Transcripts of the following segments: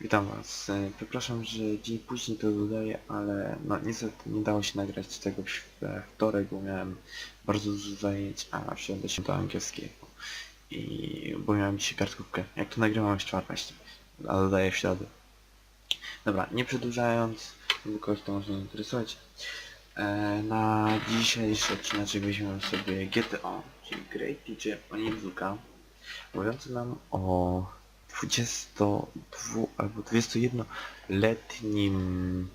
Witam was. E, Przepraszam, że dzień później to dodaję, ale no niestety nie dało się nagrać tego w wtorek, bo miałem bardzo dużo zajęć, a wsiądę się do angielskiego. I bo miałem dzisiaj kartkówkę. Jak to nagrywam w czwartek a dodaję w środę. Dobra, nie przedłużając, bo kogoś to może nie interesować. E, na dzisiejszy odcinek weźmiemy sobie GTO, czyli Great Teacher Onizuka, mówiący nam o 22 albo 21-letnim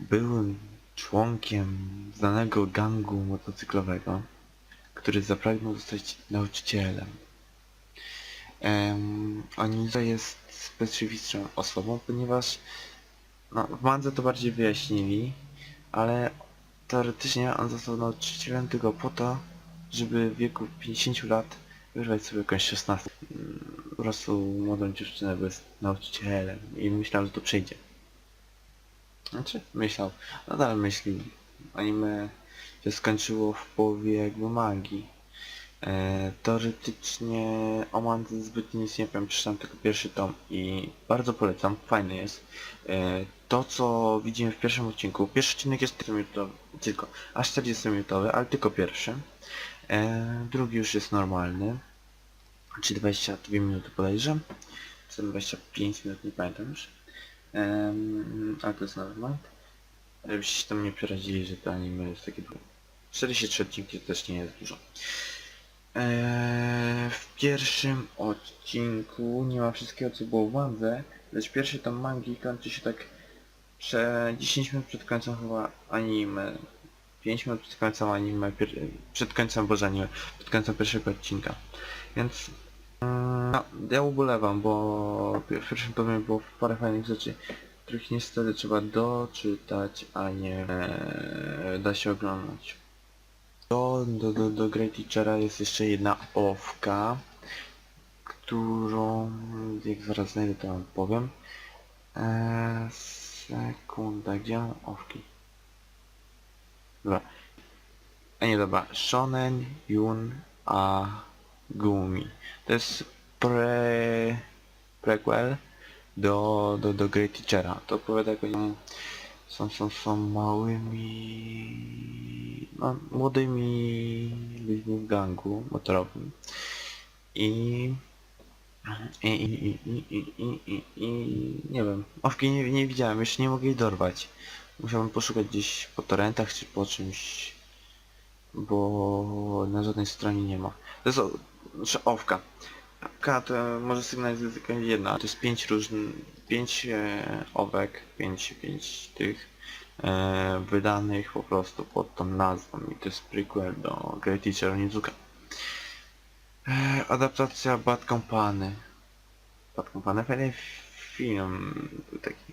byłym członkiem znanego gangu motocyklowego, który zapragnął zostać nauczycielem. Um, Oniza jest specyficzną osobą, ponieważ no, w Mandze to bardziej wyjaśnili, ale teoretycznie on został nauczycielem tylko po to, żeby w wieku 50 lat wyrwać sobie jakąś 16. Prostu młodą dziewczynę bez nauczycielem i myślał, że to przejdzie. Znaczy, myślał, nadal myśli. Anime się skończyło w połowie jakby magii. E, teoretycznie o Mandze zbytnio nic nie wiem, przeczytałem tylko pierwszy tom i bardzo polecam, fajny jest. E, to co widzimy w pierwszym odcinku, pierwszy odcinek jest 40 minutowy, tylko, aż 40 minutowy, ale tylko pierwszy. E, drugi już jest normalny, czy 22 minuty bodajże, czy tam 25 minut, nie pamiętam już. Em, ale to jest normal. Żebyście się tam nie przeradzili, że to anime jest takie długie. 43 odcinki to też nie jest dużo. Eee, w pierwszym odcinku nie ma wszystkiego co było w mandze, lecz pierwszy tom mangi kończy się tak prze 10 minut przed końcem chyba anime. 5 minut przed końcem anime, przed końcem boże anime, przed końcem pierwszego odcinka. Więc no, ja ubolewam, bo w pierwszym tomie było parę fajnych rzeczy, których niestety trzeba doczytać, a nie e, da się oglądać. Do, do, do, do Great Teachera jest jeszcze jedna owka, którą, jak zaraz znajdę to wam powiem. Eee, sekunda, gdzie mam owki? Dobra. A nie, dobra. Shonen Yun A Gumi. To jest pre... prequel do, do, do Great Teachera. To opowiada jak oni są, są, są małymi... No, młodymi ludźmi w gangu motorowym. I... I, i, i, i, i, i, i, nie wiem, owki nie, nie widziałem, jeszcze nie mogę jej dorwać. Musiałbym poszukać gdzieś po torrentach czy po czymś, bo na żadnej stronie nie ma. To jest znaczy owka. Owka to może sygnalizować tylko jedna, to jest pięć różnych, pięć e, owek, pięć, pięć tych e, wydanych po prostu pod tą nazwą i to jest prequel do Great Teacher Onizuka. E, adaptacja Bad Company. Bad Company, fajny film był taki.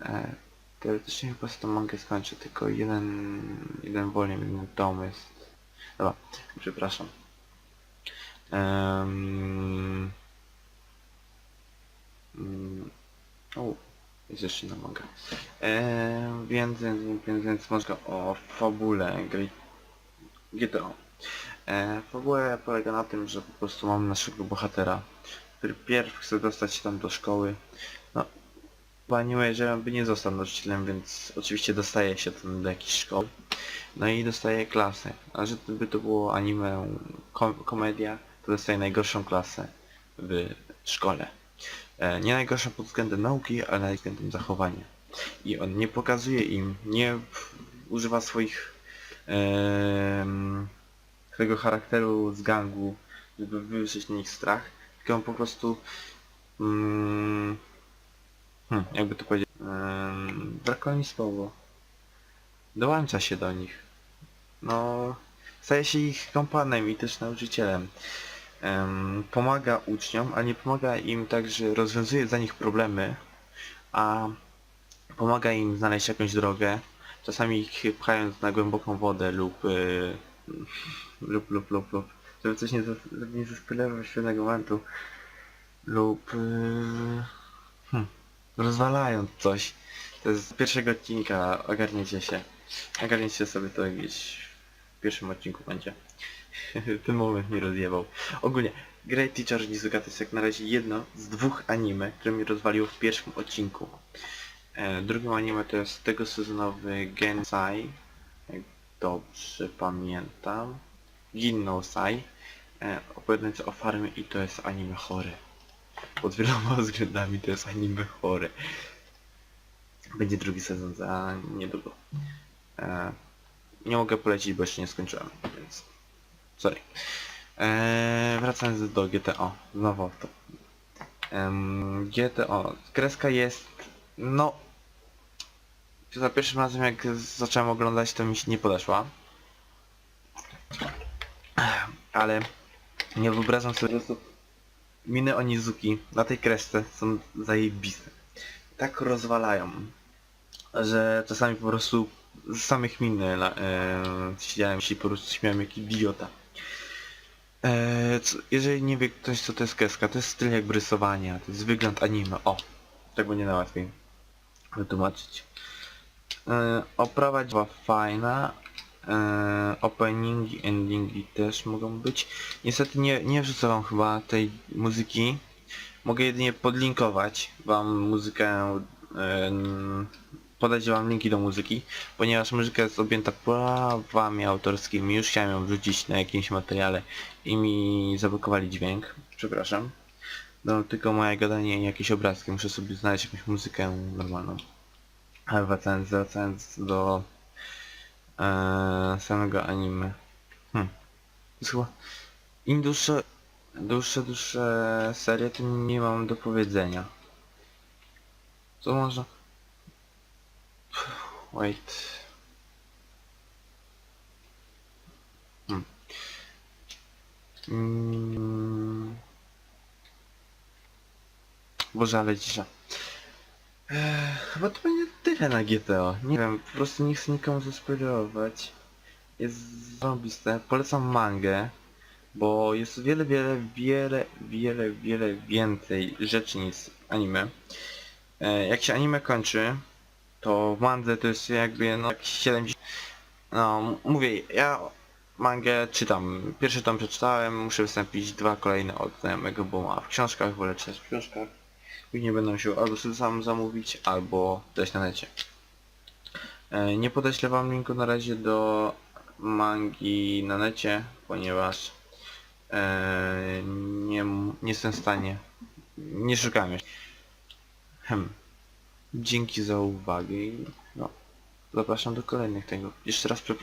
E, teoretycznie chyba z tą mangę skończę, tylko jeden, jeden wolny, jeden tom jest. Dobra, przepraszam. Um, mm, o, jest jeszcze jedna manga. E, więc, więc, więc może o fabule gry GTO. E, fabuła polega na tym, że po prostu mamy naszego bohatera, który pierw chce dostać się tam do szkoły. Anime, że by nie został nauczycielem, więc oczywiście dostaje się tam do jakiejś szkoły. No i dostaje klasę. A że by to było anime kom komedia, to dostaje najgorszą klasę w szkole. E, nie najgorszą pod względem nauki, ale pod względem zachowania. I on nie pokazuje im, nie używa swoich swojego charakteru z gangu, żeby wywrzeć na nich strach, tylko on po prostu mm, hmm, jakby to powiedzieć um, brakuje mi słowo dołącza się do nich no staje się ich kompanem i też nauczycielem Em, pomaga uczniom, ale nie pomaga im tak, że rozwiązuje za nich problemy a pomaga im znaleźć jakąś drogę czasami ich pchając na głęboką wodę lub y, lub, lub, lub, lub, żeby coś nie, nie zaspoilerować świetnego momentu, lub yy, hmm, rozwalając coś. To jest z pierwszego odcinka, ogarniecie się. Ogarniecie sobie to gdzieś w pierwszym odcinku będzie. Ten moment nie rozjebał. Ogólnie, Great Teacher Onizuka to jest jak na razie jedno z dwóch anime, które mnie rozwaliło w pierwszym odcinku. E, drugim anime to jest tego sezonowy Gensai, jak dobrze pamiętam. Ginno Sai, e, opowiadający o farmie i to jest anime chory. Pod wieloma względami to jest anime chory. Będzie drugi sezon za niedługo. E, nie mogę polecić, bo jeszcze nie skończyłem, więc... Sorry. E, wracając do GTO. Znowu to. Em, GTO. Kreska jest... No... Za pierwszym razem jak zacząłem oglądać to mi się nie podeszła. Ale nie wyobrażam sobie miny Onizuki na tej kresce są zajebiste. Tak rozwalają, że czasami po prostu z samych min e, siedziałem się po prostu śmiałem jak idiota. E, co, jeżeli nie wie ktoś co to jest kreska, to jest styl jakby rysowania, to jest wygląd anime. O, tak będzie najłatwiej wytłumaczyć. E, oprawa była fajna. E, openingi, endingi też mogą być. Niestety nie, nie wrzucę wam chyba tej muzyki. Mogę jedynie podlinkować wam muzykę, e, podać wam linki do muzyki, ponieważ muzyka jest objęta prawami autorskimi. Już chciałem ją wrzucić na jakimś materiale i mi zablokowali dźwięk. Przepraszam. No tylko moje gadanie i jakieś obrazki. Muszę sobie znaleźć jakąś muzykę normalną. Ale wracając, wracając do e, samego anime. Jest chyba... Im dłuższe, dłuższe, dłuższe serie, tym nie mam do powiedzenia. Co można... Wait. Hmm. Mm. Boże, ale cisza. Eee, chyba to będzie tyle na GTO. Nie wiem, po prostu nie chcę nikomu zaspoilerować. Jest zarąbiste. Polecam mangę, bo jest wiele, wiele, wiele, wiele, wiele więcej rzeczy niż anime. Eee, jak się anime kończy, to w mandze to jest jakby no jak 70... No, mówię, ja mangę czytam. Pierwszy tom przeczytałem, muszę wystąpić dwa kolejne od znajomego, bo ma w książkach, wolę czytać w książkach. Później będę musiał albo sobie sam zamówić, albo dać na necie. E, nie podeślę wam linku na razie do mangi na necie, ponieważ e, nie, nie jestem w stanie. Nie szukałem jeszcze. Dzięki za uwagę i no, zapraszam do kolejnych tego. Jeszcze raz przepraszam.